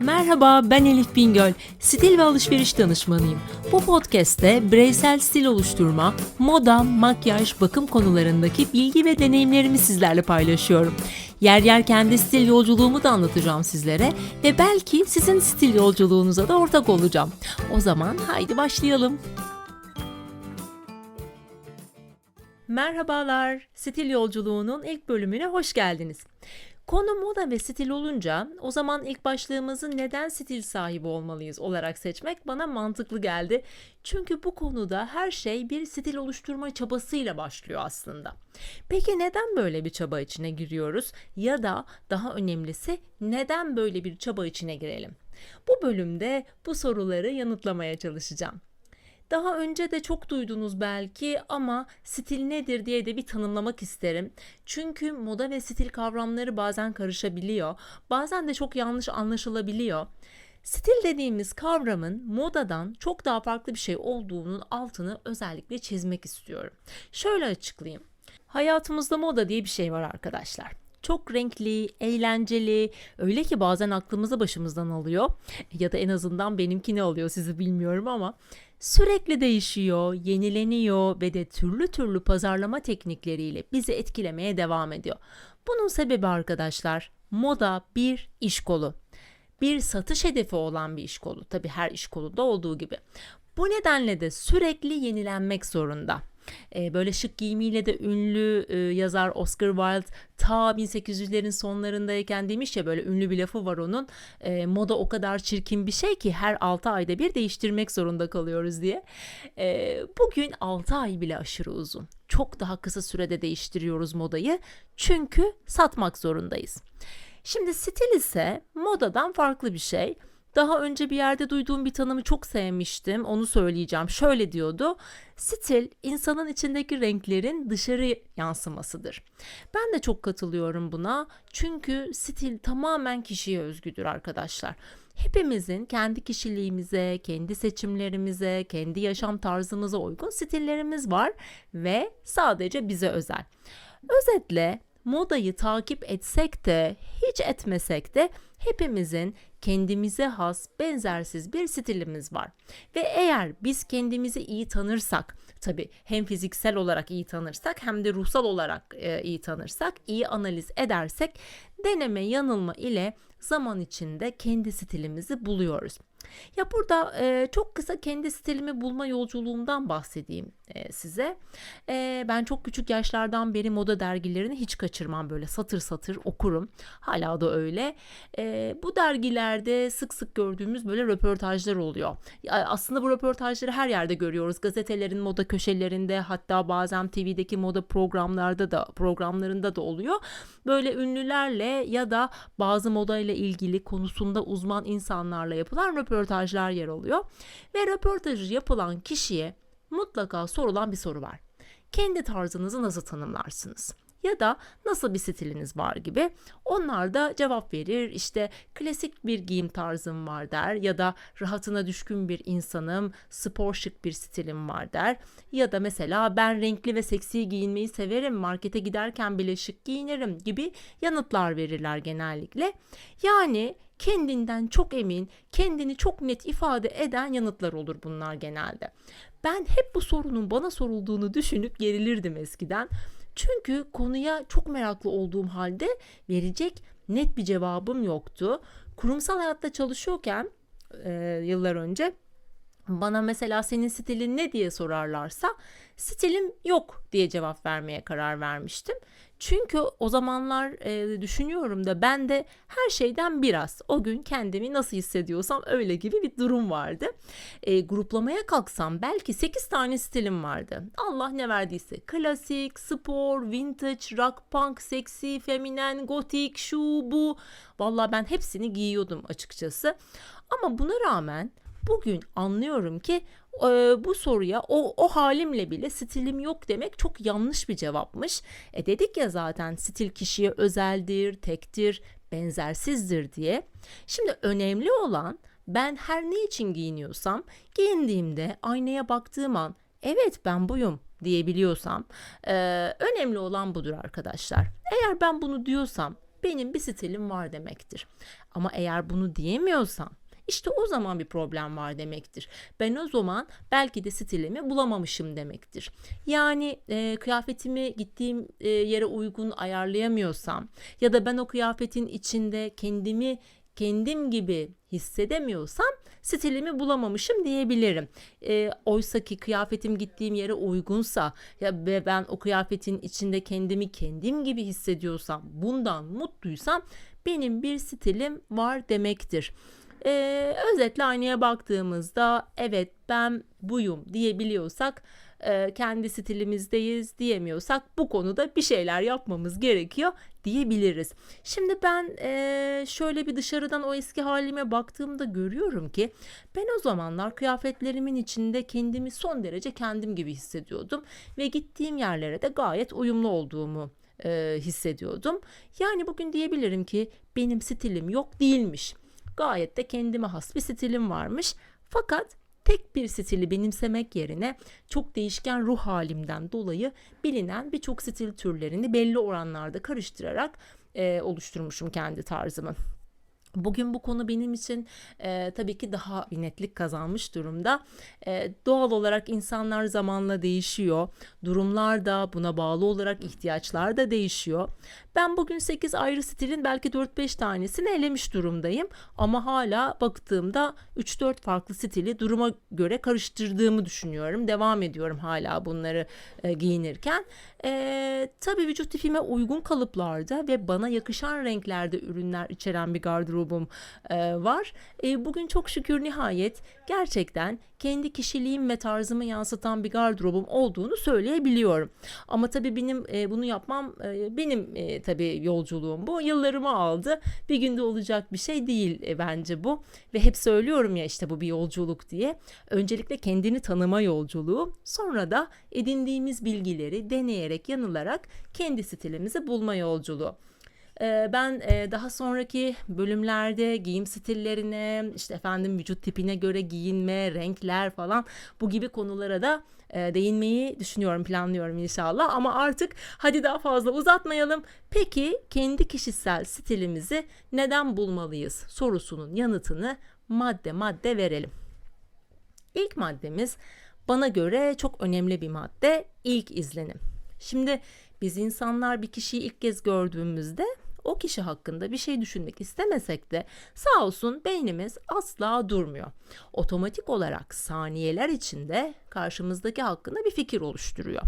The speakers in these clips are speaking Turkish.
Merhaba ben Elif Bingöl. Stil ve alışveriş danışmanıyım. Bu podcast'te bireysel stil oluşturma, moda, makyaj, bakım konularındaki bilgi ve deneyimlerimi sizlerle paylaşıyorum. Yer yer kendi stil yolculuğumu da anlatacağım sizlere ve belki sizin stil yolculuğunuza da ortak olacağım. O zaman haydi başlayalım. Merhabalar, Stil Yolculuğu'nun ilk bölümüne hoş geldiniz. Konu moda ve stil olunca o zaman ilk başlığımızı neden stil sahibi olmalıyız olarak seçmek bana mantıklı geldi. Çünkü bu konuda her şey bir stil oluşturma çabasıyla başlıyor aslında. Peki neden böyle bir çaba içine giriyoruz ya da daha önemlisi neden böyle bir çaba içine girelim? Bu bölümde bu soruları yanıtlamaya çalışacağım. Daha önce de çok duydunuz belki ama stil nedir diye de bir tanımlamak isterim. Çünkü moda ve stil kavramları bazen karışabiliyor. Bazen de çok yanlış anlaşılabiliyor. Stil dediğimiz kavramın modadan çok daha farklı bir şey olduğunun altını özellikle çizmek istiyorum. Şöyle açıklayayım. Hayatımızda moda diye bir şey var arkadaşlar. Çok renkli, eğlenceli, öyle ki bazen aklımızı başımızdan alıyor. Ya da en azından benimkini alıyor sizi bilmiyorum ama sürekli değişiyor, yenileniyor ve de türlü türlü pazarlama teknikleriyle bizi etkilemeye devam ediyor. Bunun sebebi arkadaşlar moda bir iş kolu. Bir satış hedefi olan bir iş kolu. Tabii her iş kolunda olduğu gibi. Bu nedenle de sürekli yenilenmek zorunda. E, böyle şık giyimiyle de ünlü e, yazar Oscar Wilde ta 1800'lerin sonlarındayken demiş ya böyle ünlü bir lafı var onun. E, moda o kadar çirkin bir şey ki her 6 ayda bir değiştirmek zorunda kalıyoruz diye. E, bugün 6 ay bile aşırı uzun. Çok daha kısa sürede değiştiriyoruz modayı çünkü satmak zorundayız. Şimdi stil ise modadan farklı bir şey. Daha önce bir yerde duyduğum bir tanımı çok sevmiştim. Onu söyleyeceğim. Şöyle diyordu. Stil insanın içindeki renklerin dışarı yansımasıdır. Ben de çok katılıyorum buna. Çünkü stil tamamen kişiye özgüdür arkadaşlar. Hepimizin kendi kişiliğimize, kendi seçimlerimize, kendi yaşam tarzımıza uygun stillerimiz var ve sadece bize özel. Özetle modayı takip etsek de hiç etmesek de hepimizin kendimize has benzersiz bir stilimiz var. Ve eğer biz kendimizi iyi tanırsak, tabi hem fiziksel olarak iyi tanırsak hem de ruhsal olarak e, iyi tanırsak, iyi analiz edersek deneme yanılma ile zaman içinde kendi stilimizi buluyoruz. Ya burada e, çok kısa kendi stilimi bulma yolculuğumdan bahsedeyim e, size. E, ben çok küçük yaşlardan beri moda dergilerini hiç kaçırmam böyle satır satır okurum. Hala da öyle. E, bu dergilerde sık sık gördüğümüz böyle röportajlar oluyor. Aslında bu röportajları her yerde görüyoruz. Gazetelerin moda köşelerinde hatta bazen TV'deki moda programlarda da programlarında da oluyor. Böyle ünlülerle ya da bazı moda ile ilgili konusunda uzman insanlarla yapılan röportajlar yer alıyor. Ve röportajı yapılan kişiye mutlaka sorulan bir soru var. Kendi tarzınızı nasıl tanımlarsınız? ya da nasıl bir stiliniz var gibi. Onlar da cevap verir. İşte klasik bir giyim tarzım var der ya da rahatına düşkün bir insanım, spor şık bir stilim var der. Ya da mesela ben renkli ve seksi giyinmeyi severim, markete giderken bile şık giyinirim gibi yanıtlar verirler genellikle. Yani kendinden çok emin, kendini çok net ifade eden yanıtlar olur bunlar genelde. Ben hep bu sorunun bana sorulduğunu düşünüp gerilirdim eskiden. Çünkü konuya çok meraklı olduğum halde verecek net bir cevabım yoktu. Kurumsal hayatta çalışıyorken e, yıllar önce bana mesela senin stilin ne diye sorarlarsa stilim yok diye cevap vermeye karar vermiştim. Çünkü o zamanlar e, düşünüyorum da ben de her şeyden biraz o gün kendimi nasıl hissediyorsam öyle gibi bir durum vardı. E, gruplamaya kalksam belki 8 tane stilim vardı. Allah ne verdiyse klasik, spor, vintage, rock, punk, seksi, feminen, gotik, şu bu. Vallahi ben hepsini giyiyordum açıkçası. Ama buna rağmen bugün anlıyorum ki bu soruya o, o halimle bile stilim yok demek çok yanlış bir cevapmış. E dedik ya zaten stil kişiye özeldir, tektir, benzersizdir diye. Şimdi önemli olan ben her ne için giyiniyorsam giyindiğimde aynaya baktığım an evet ben buyum diyebiliyorsam e, önemli olan budur arkadaşlar. Eğer ben bunu diyorsam benim bir stilim var demektir. Ama eğer bunu diyemiyorsam işte o zaman bir problem var demektir. Ben o zaman belki de stilimi bulamamışım demektir. Yani e, kıyafetimi gittiğim e, yere uygun ayarlayamıyorsam ya da ben o kıyafetin içinde kendimi kendim gibi hissedemiyorsam stilimi bulamamışım diyebilirim. E, Oysa ki kıyafetim gittiğim yere uygunsa ya ve ben o kıyafetin içinde kendimi kendim gibi hissediyorsam, bundan mutluysam benim bir stilim var demektir. Ee, özetle aynaya baktığımızda evet ben buyum diyebiliyorsak e, kendi stilimizdeyiz diyemiyorsak bu konuda bir şeyler yapmamız gerekiyor diyebiliriz. Şimdi ben e, şöyle bir dışarıdan o eski halime baktığımda görüyorum ki ben o zamanlar kıyafetlerimin içinde kendimi son derece kendim gibi hissediyordum ve gittiğim yerlere de gayet uyumlu olduğumu e, hissediyordum. Yani bugün diyebilirim ki benim stilim yok değilmiş. Gayet de kendime has bir stilim varmış. Fakat tek bir stili benimsemek yerine çok değişken ruh halimden dolayı bilinen birçok stil türlerini belli oranlarda karıştırarak e, oluşturmuşum kendi tarzımı. Bugün bu konu benim için e, tabii ki daha bir netlik kazanmış durumda. E, doğal olarak insanlar zamanla değişiyor. Durumlar da buna bağlı olarak ihtiyaçlar da değişiyor. Ben bugün 8 ayrı stilin belki 4-5 tanesini elemiş durumdayım. Ama hala baktığımda 3-4 farklı stili duruma göre karıştırdığımı düşünüyorum. Devam ediyorum hala bunları e, giyinirken. E, tabii vücut tipime uygun kalıplarda ve bana yakışan renklerde ürünler içeren bir gardırobum e, var. E, bugün çok şükür nihayet gerçekten kendi kişiliğim ve tarzımı yansıtan bir gardırobum olduğunu söyleyebiliyorum. Ama tabii benim e, bunu yapmam e, benim e, tabii yolculuğum bu. Yıllarımı aldı. Bir günde olacak bir şey değil e, bence bu. Ve hep söylüyorum ya işte bu bir yolculuk diye. Öncelikle kendini tanıma yolculuğu. Sonra da edindiğimiz bilgileri deneyerek yanılarak kendi stilimizi bulma yolculuğu. Ben daha sonraki bölümlerde giyim stillerine, işte efendim vücut tipine göre giyinme, renkler falan bu gibi konulara da değinmeyi düşünüyorum, planlıyorum inşallah. Ama artık hadi daha fazla uzatmayalım. Peki kendi kişisel stilimizi neden bulmalıyız sorusunun yanıtını madde madde verelim. İlk maddemiz bana göre çok önemli bir madde ilk izlenim. Şimdi biz insanlar bir kişiyi ilk kez gördüğümüzde o kişi hakkında bir şey düşünmek istemesek de sağ olsun beynimiz asla durmuyor. Otomatik olarak saniyeler içinde karşımızdaki hakkında bir fikir oluşturuyor.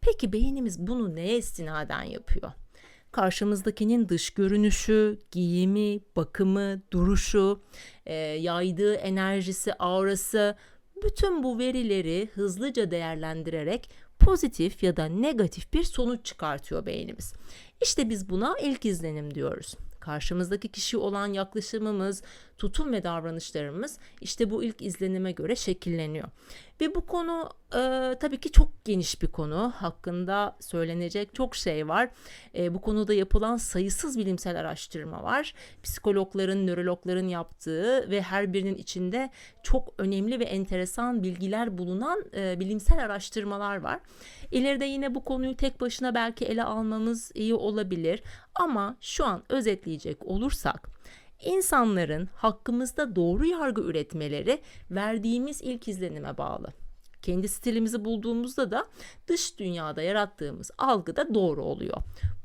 Peki beynimiz bunu neye istinaden yapıyor? karşımızdakinin dış görünüşü, giyimi, bakımı, duruşu, e, yaydığı enerjisi, aurası, bütün bu verileri hızlıca değerlendirerek pozitif ya da negatif bir sonuç çıkartıyor beynimiz. İşte biz buna ilk izlenim diyoruz. Karşımızdaki kişi olan yaklaşımımız, tutum ve davranışlarımız işte bu ilk izlenime göre şekilleniyor. Ve bu konu e, tabii ki çok geniş bir konu. Hakkında söylenecek çok şey var. E, bu konuda yapılan sayısız bilimsel araştırma var. Psikologların, nörologların yaptığı ve her birinin içinde çok önemli ve enteresan bilgiler bulunan e, bilimsel araştırmalar var. İleride yine bu konuyu tek başına belki ele almamız iyi olabilir. Ama şu an özetleyecek olursak insanların hakkımızda doğru yargı üretmeleri verdiğimiz ilk izlenime bağlı. Kendi stilimizi bulduğumuzda da dış dünyada yarattığımız algı da doğru oluyor.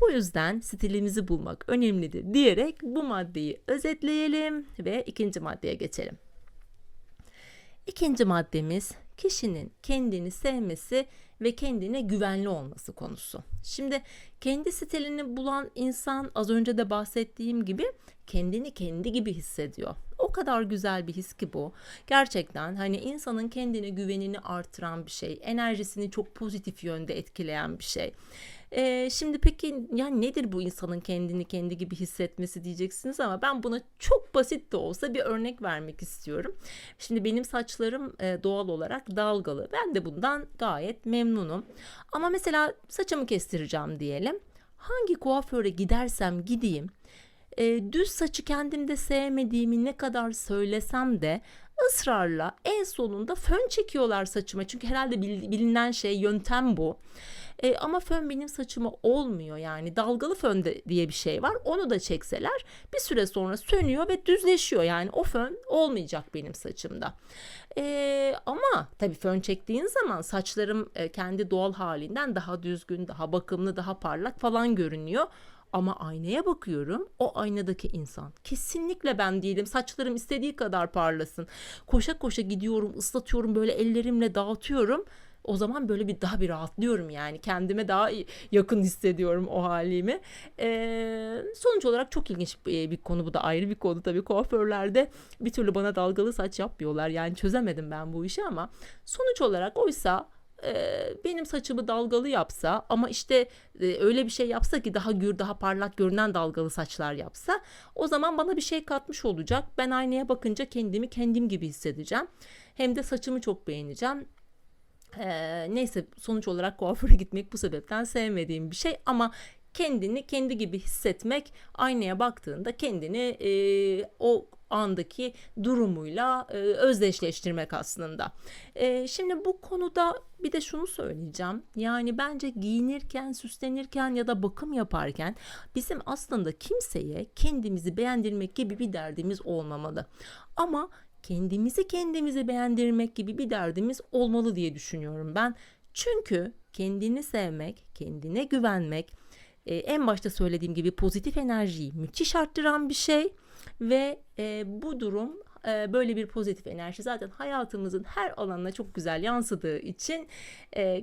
Bu yüzden stilimizi bulmak önemlidir diyerek bu maddeyi özetleyelim ve ikinci maddeye geçelim. İkinci maddemiz kişinin kendini sevmesi ve kendine güvenli olması konusu. Şimdi kendi stilini bulan insan az önce de bahsettiğim gibi kendini kendi gibi hissediyor. O kadar güzel bir his ki bu. Gerçekten hani insanın kendine güvenini artıran bir şey, enerjisini çok pozitif yönde etkileyen bir şey. Ee, şimdi peki yani nedir bu insanın kendini kendi gibi hissetmesi diyeceksiniz ama ben buna çok basit de olsa bir örnek vermek istiyorum. Şimdi benim saçlarım e, doğal olarak dalgalı. Ben de bundan gayet memnunum. Ama mesela saçımı kestireceğim diyelim. Hangi kuaföre gidersem gideyim e, düz saçı kendimde sevmediğimi ne kadar söylesem de ısrarla en sonunda fön çekiyorlar saçıma. Çünkü herhalde bilinen şey yöntem bu. E, ama fön benim saçıma olmuyor yani dalgalı fön de diye bir şey var. Onu da çekseler bir süre sonra sönüyor ve düzleşiyor. Yani o fön olmayacak benim saçımda. E, ama tabii fön çektiğin zaman saçlarım e, kendi doğal halinden daha düzgün, daha bakımlı, daha parlak falan görünüyor. Ama aynaya bakıyorum. O aynadaki insan kesinlikle ben değilim. Saçlarım istediği kadar parlasın. Koşa koşa gidiyorum, ıslatıyorum, böyle ellerimle dağıtıyorum. O zaman böyle bir daha bir rahatlıyorum yani kendime daha yakın hissediyorum o halimi. Ee, sonuç olarak çok ilginç bir, bir konu bu da ayrı bir konu tabii kuaförlerde bir türlü bana dalgalı saç yapmıyorlar yani çözemedim ben bu işi ama sonuç olarak oysa benim saçımı dalgalı yapsa ama işte öyle bir şey yapsa ki daha gür daha parlak görünen dalgalı saçlar yapsa o zaman bana bir şey katmış olacak. Ben aynaya bakınca kendimi kendim gibi hissedeceğim. Hem de saçımı çok beğeneceğim. Ee, neyse sonuç olarak kuaföre gitmek bu sebepten sevmediğim bir şey ama kendini kendi gibi hissetmek aynaya baktığında kendini e, o andaki durumuyla e, özdeşleştirmek aslında. E, şimdi bu konuda bir de şunu söyleyeceğim. Yani bence giyinirken, süslenirken ya da bakım yaparken bizim aslında kimseye kendimizi beğendirmek gibi bir derdimiz olmamalı. Ama kendimizi kendimizi beğendirmek gibi bir derdimiz olmalı diye düşünüyorum ben. Çünkü kendini sevmek, kendine güvenmek, e, en başta söylediğim gibi pozitif enerjiyi müthiş arttıran bir şey ve e, bu durum e, böyle bir pozitif enerji zaten hayatımızın her alanına çok güzel yansıdığı için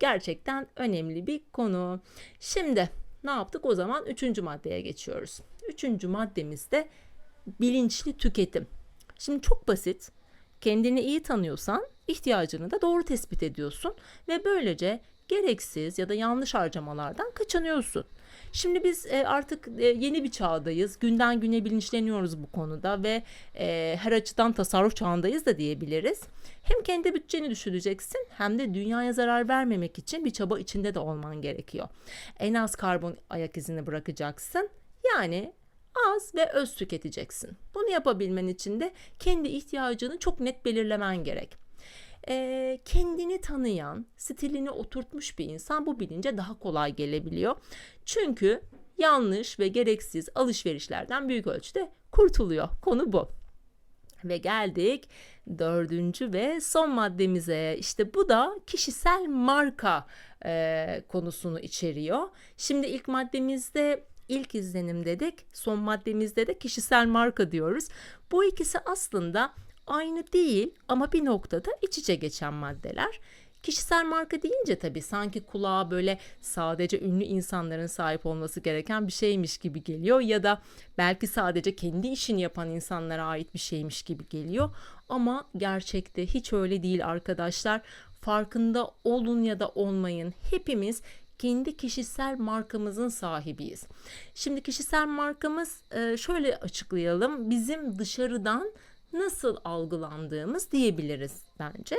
gerçekten önemli bir konu. Şimdi ne yaptık o zaman üçüncü maddeye geçiyoruz. Üçüncü maddemizde bilinçli tüketim. Şimdi çok basit. Kendini iyi tanıyorsan ihtiyacını da doğru tespit ediyorsun ve böylece gereksiz ya da yanlış harcamalardan kaçınıyorsun. Şimdi biz e, artık e, yeni bir çağdayız. Günden güne bilinçleniyoruz bu konuda ve e, her açıdan tasarruf çağındayız da diyebiliriz. Hem kendi bütçeni düşüreceksin hem de dünyaya zarar vermemek için bir çaba içinde de olman gerekiyor. En az karbon ayak izini bırakacaksın. Yani az ve öz tüketeceksin. Bunu yapabilmen için de kendi ihtiyacını çok net belirlemen gerek e, kendini tanıyan, stilini oturtmuş bir insan bu bilince daha kolay gelebiliyor. Çünkü yanlış ve gereksiz alışverişlerden büyük ölçüde kurtuluyor. Konu bu. Ve geldik dördüncü ve son maddemize. İşte bu da kişisel marka e, konusunu içeriyor. Şimdi ilk maddemizde ilk izlenim dedik. Son maddemizde de kişisel marka diyoruz. Bu ikisi aslında aynı değil ama bir noktada iç içe geçen maddeler. Kişisel marka deyince tabii sanki kulağa böyle sadece ünlü insanların sahip olması gereken bir şeymiş gibi geliyor ya da belki sadece kendi işini yapan insanlara ait bir şeymiş gibi geliyor ama gerçekte hiç öyle değil arkadaşlar. Farkında olun ya da olmayın hepimiz kendi kişisel markamızın sahibiyiz. Şimdi kişisel markamız şöyle açıklayalım. Bizim dışarıdan nasıl algılandığımız diyebiliriz bence.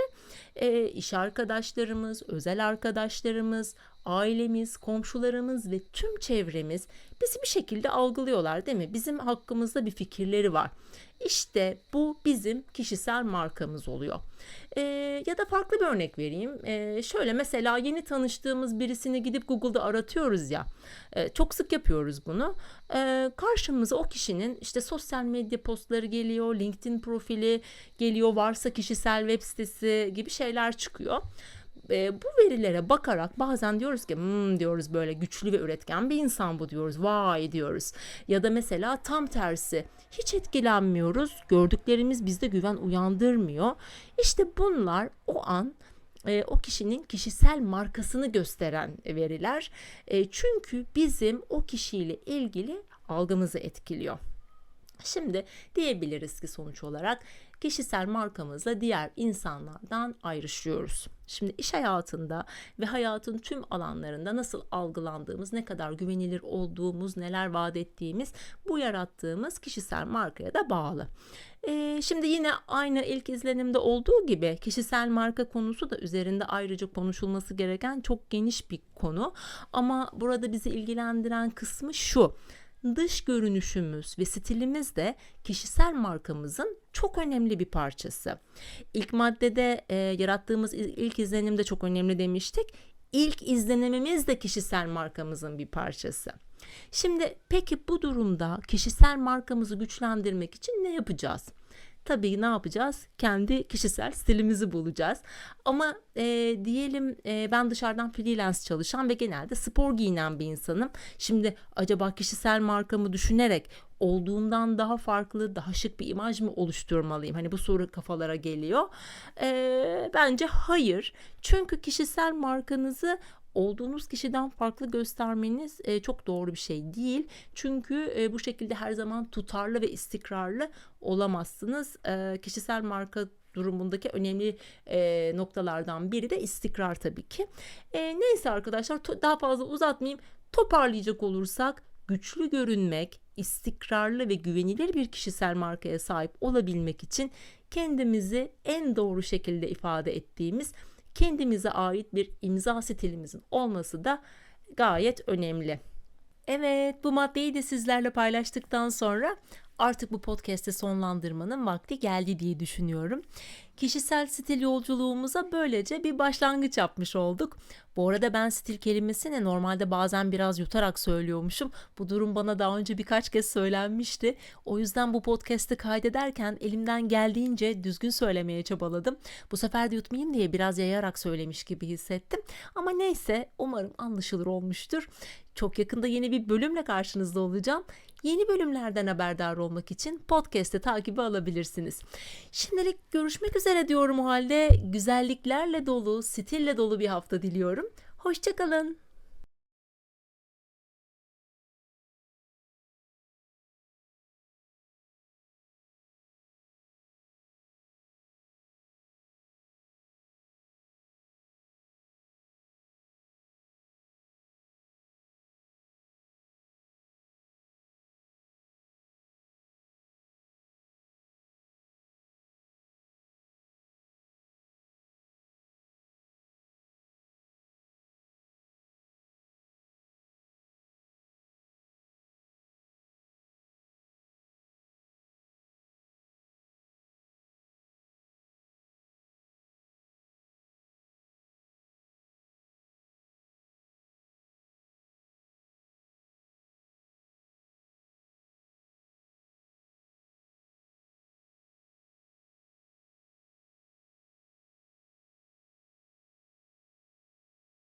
E, iş arkadaşlarımız, özel arkadaşlarımız, ailemiz, komşularımız ve tüm çevremiz bizi bir şekilde algılıyorlar değil mi? Bizim hakkımızda bir fikirleri var. İşte bu bizim kişisel markamız oluyor. Ee, ya da farklı bir örnek vereyim. Ee, şöyle mesela yeni tanıştığımız birisini gidip Google'da aratıyoruz ya. Ee, çok sık yapıyoruz bunu. Ee, karşımıza o kişinin işte sosyal medya postları geliyor, LinkedIn profili geliyor, varsa kişisel web sitesi gibi şeyler çıkıyor e, bu verilere bakarak bazen diyoruz ki hmm, diyoruz böyle güçlü ve üretken bir insan bu diyoruz vay diyoruz. Ya da mesela tam tersi hiç etkilenmiyoruz gördüklerimiz bizde güven uyandırmıyor. İşte bunlar o an e, o kişinin kişisel markasını gösteren veriler. E, çünkü bizim o kişiyle ilgili algımızı etkiliyor. Şimdi diyebiliriz ki sonuç olarak kişisel markamızla diğer insanlardan ayrışıyoruz. Şimdi iş hayatında ve hayatın tüm alanlarında nasıl algılandığımız, ne kadar güvenilir olduğumuz, neler vaat ettiğimiz bu yarattığımız kişisel markaya da bağlı. Ee, şimdi yine aynı ilk izlenimde olduğu gibi kişisel marka konusu da üzerinde ayrıca konuşulması gereken çok geniş bir konu. Ama burada bizi ilgilendiren kısmı şu dış görünüşümüz ve stilimiz de kişisel markamızın çok önemli bir parçası. İlk maddede e, yarattığımız ilk izlenimde çok önemli demiştik. ilk izlenimimiz de kişisel markamızın bir parçası. Şimdi peki bu durumda kişisel markamızı güçlendirmek için ne yapacağız? Tabii ne yapacağız? Kendi kişisel stilimizi bulacağız. Ama e, diyelim e, ben dışarıdan freelance çalışan ve genelde spor giyinen bir insanım. Şimdi acaba kişisel markamı düşünerek olduğumdan daha farklı, daha şık bir imaj mı oluşturmalıyım? Hani bu soru kafalara geliyor. E, bence hayır. Çünkü kişisel markanızı olduğunuz kişiden farklı göstermeniz e, çok doğru bir şey değil. Çünkü e, bu şekilde her zaman tutarlı ve istikrarlı olamazsınız. E, kişisel marka durumundaki önemli e, noktalardan biri de istikrar tabii ki. E, neyse arkadaşlar daha fazla uzatmayayım. Toparlayacak olursak güçlü görünmek, istikrarlı ve güvenilir bir kişisel markaya sahip olabilmek için kendimizi en doğru şekilde ifade ettiğimiz kendimize ait bir imza stilimizin olması da gayet önemli. Evet, bu maddeyi de sizlerle paylaştıktan sonra artık bu podcast'i sonlandırmanın vakti geldi diye düşünüyorum. Kişisel stil yolculuğumuza böylece bir başlangıç yapmış olduk. Bu arada ben stil kelimesini normalde bazen biraz yutarak söylüyormuşum. Bu durum bana daha önce birkaç kez söylenmişti. O yüzden bu podcast'i kaydederken elimden geldiğince düzgün söylemeye çabaladım. Bu sefer de yutmayayım diye biraz yayarak söylemiş gibi hissettim. Ama neyse umarım anlaşılır olmuştur. Çok yakında yeni bir bölümle karşınızda olacağım. Yeni bölümlerden haberdar olmak için podcast'te takibi alabilirsiniz. Şimdilik görüşmek üzere diyorum o halde. Güzelliklerle dolu, stille dolu bir hafta diliyorum. Hoşçakalın.